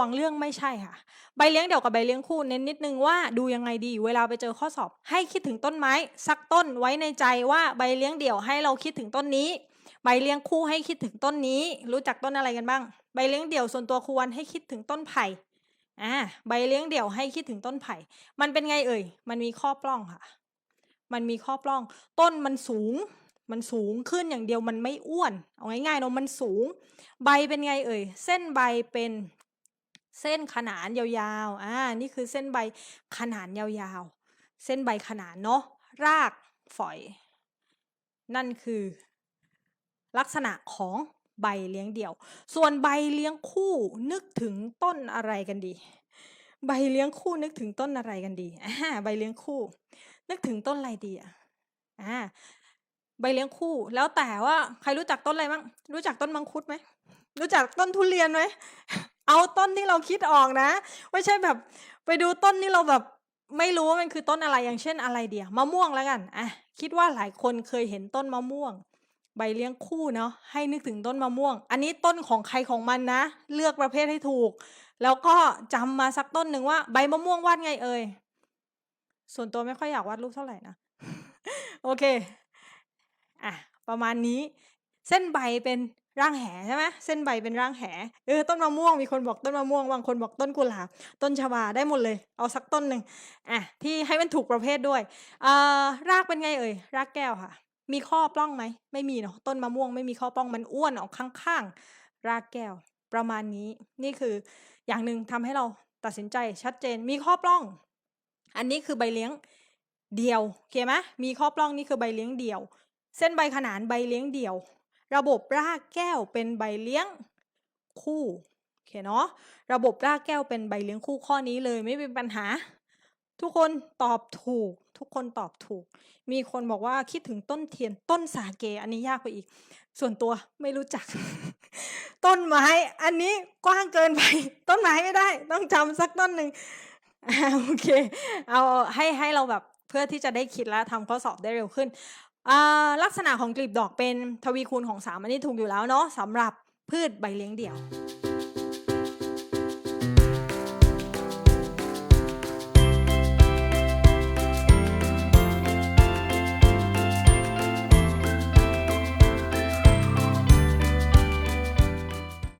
วังเรื่องไม่ใช่ค่ะ ใบเลี้ยงเดี่ยวกับใบเลี้ยงคู่เน้นนิดนึงว่าดูยังไงดี เวลาไปเจอข้อสอบ ให้คิดถึงต้นไม้ สักต้นไว้ในใจว่าใบเลี้ยงเดี่ยวให้เราคิดถึงต้นนี้ ใบเลี้ยงคู่ให้คิดถึงต้นนี้ รู้จักต้นอะไรกันบ้าง ใบเลี้ยงเดี่ยวส่วนตัวควันให้คิดถึงต้นไผ่อ่าใบเลี้ยงเดี่ยวให้คิดถึงต้นไผ่ มันเป็นไงเอ่ย มันมีข้อปล้องค่ะ มันมีข้อปล้อง ต้นมันสูง มันสูงขึ้นอย่างเดียวมันไม่อ้วน เอาง่ายๆเนาะมันสูง ใบเป็นไงเอ่ย เส้นใบเป็น เส้นขนานยาวๆ อ่า นี่คือเส้นใบขนานยาวๆ เส้นใบขนานเนาะ รากฝอย นั่นคือ ลักษณะของใบเลี้ยงเดี่ยว ส่วนใบเลี้ยงคู่นึกถึงต้นอะไรกันดี ใบเลี้ยงคู่นึกถึงต้นอะไรกันดี อ่า ใบเลี้ยงคู่ นึกถึงต้นอะไรดีอะ อ่า ใบเลี้ยงคู่ แล้วแต่ว่าใครรู้จักต้นอะไรบ้าง รู้จักต้นมังคุดไหม รู้จักต้นทุเรียนไหม เอาต้นที่เราคิดออกนะ ไม่ใช่แบบไปดูต้นที่เราแบบไม่รู้ว่ามันคือต้นอะไรอย่างเช่นอะไรเดียวมะม่วงแล้วกันอะคิดว่าหลายคนเคยเห็นต้นมะม่วง ใบเลี้ยงคู่เนาะให้นึกถึงต้นมะม่วง อันนี้ต้นของใครของมันนะ เลือกประเภทให้ถูก แล้วก็จำมาสักต้นหนึ่งว่า ใบมะม่วงวาดไงเอ่ยส่วนตัวไม่ค่อยอยากวาดรูปเท่าไหร่นะโอเคอะประมาณนี้ เส้นใบเป็น ร่างแหใช่ไหมเส้นใบเป็นร่างแหเออต้นมะม่วงมีคนบอกต้นมะม่วงบางคนบอกต้นกุหลาบต้นชบาได้หมดเลย เอาสักต้นหนึ่งอะที่ให้มันถูกประเภทด้วยเอ่อรากเป็นไงเอ่ยรากแก้วค่ะ มีข้อปล้องไหมไม่มีเนาะต้นมะม่วงไม่มีข้อปล้องมันอ้วนออกข้างๆ รากแก้ว ประมาณนี้นี่คืออย่างหนึ่งทำให้เราตัดสินใจชัดเจนมีข้อปล้อง อันนี้คือใบเลี้ยงเดี่ยวโอเคไหมมีข้อปล้องนี่คือใบเลี้ยงเดี่ยว เส้นใบขนานใบเลี้ยงเดี่ยว ระบบรากแก้วเป็นใบเลี้ยงคู่โอเคเนาะระบบรากแก้วเป็นใบเลี้ยงคู่ข้อนี้เลยไม่เป็นปัญหา ทุกคนตอบถูก ทุกคนตอบถูก มีคนบอกว่าคิดถึงต้นเทียนต้นสาเกอันนี้ยากไปอีก ส่วนตัวไม่รู้จัก ต้นไม้อันนี้กว้างเกินไป ต้นไม้ไม่ได้ ต้องจำสักต้นหนึ่งอโอเค เอาให้ให้เราแบบเพื่อที่จะได้คิดและทำข้อสอบได้เร็วขึ้น ลักษณะของกลีบดอกเป็นทวีคูณของสามอันนี้ถูกอยู่แล้วเนาะสำหรับพืชใบเลี้ยงเดี่ยว